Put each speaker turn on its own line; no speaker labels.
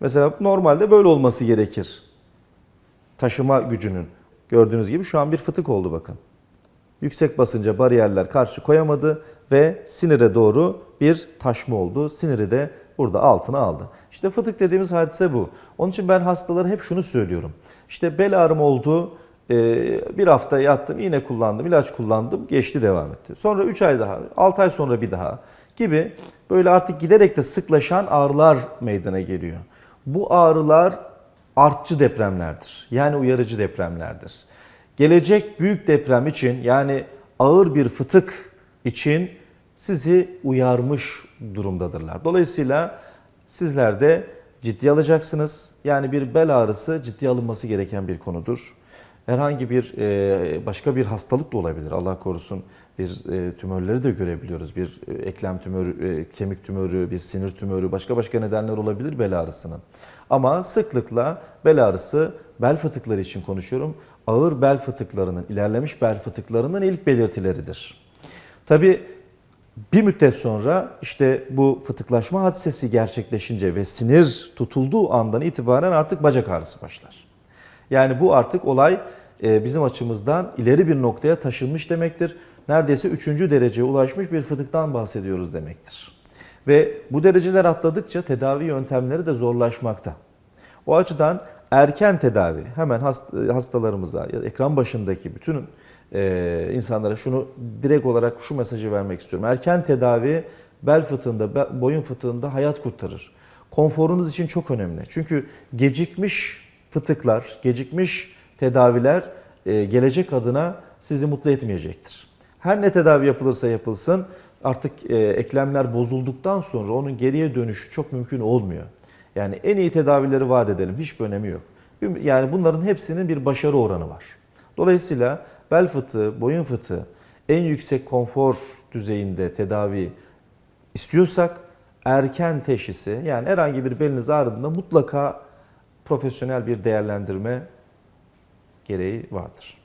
Mesela normalde böyle olması gerekir. Taşıma gücünün. Gördüğünüz gibi şu an bir fıtık oldu bakın. Yüksek basınca bariyerler karşı koyamadı ve sinire doğru bir taşma oldu. Siniri de burada altına aldı. İşte fıtık dediğimiz hadise bu. Onun için ben hastalara hep şunu söylüyorum. İşte bel ağrım oldu, ee, bir hafta yattım, iğne kullandım, ilaç kullandım, geçti devam etti. Sonra 3 ay daha, 6 ay sonra bir daha gibi böyle artık giderek de sıklaşan ağrılar meydana geliyor. Bu ağrılar artçı depremlerdir. Yani uyarıcı depremlerdir. Gelecek büyük deprem için yani ağır bir fıtık için sizi uyarmış durumdadırlar. Dolayısıyla sizler de ciddi alacaksınız. Yani bir bel ağrısı ciddi alınması gereken bir konudur. Herhangi bir e, başka bir hastalık da olabilir. Allah korusun bir e, tümörleri de görebiliyoruz. Bir e, eklem tümörü, kemik tümörü, bir sinir tümörü, başka başka nedenler olabilir bel ağrısının. Ama sıklıkla bel ağrısı, bel fıtıkları için konuşuyorum. Ağır bel fıtıklarının, ilerlemiş bel fıtıklarının ilk belirtileridir. Tabii bir müddet sonra işte bu fıtıklaşma hadisesi gerçekleşince ve sinir tutulduğu andan itibaren artık bacak ağrısı başlar. Yani bu artık olay bizim açımızdan ileri bir noktaya taşınmış demektir. Neredeyse üçüncü dereceye ulaşmış bir fıtıktan bahsediyoruz demektir. Ve bu dereceler atladıkça tedavi yöntemleri de zorlaşmakta. O açıdan erken tedavi hemen hastalarımıza ekran başındaki bütün e, insanlara şunu direkt olarak şu mesajı vermek istiyorum. Erken tedavi bel fıtığında, boyun fıtığında hayat kurtarır. Konforunuz için çok önemli. Çünkü gecikmiş fıtıklar, gecikmiş tedaviler e, gelecek adına sizi mutlu etmeyecektir. Her ne tedavi yapılırsa yapılsın artık e, eklemler bozulduktan sonra onun geriye dönüşü çok mümkün olmuyor. Yani en iyi tedavileri vaat edelim hiçbir önemi yok. Yani bunların hepsinin bir başarı oranı var. Dolayısıyla bel fıtığı, boyun fıtığı en yüksek konfor düzeyinde tedavi istiyorsak erken teşhisi yani herhangi bir beliniz ağrıdığında mutlaka profesyonel bir değerlendirme gereği vardır.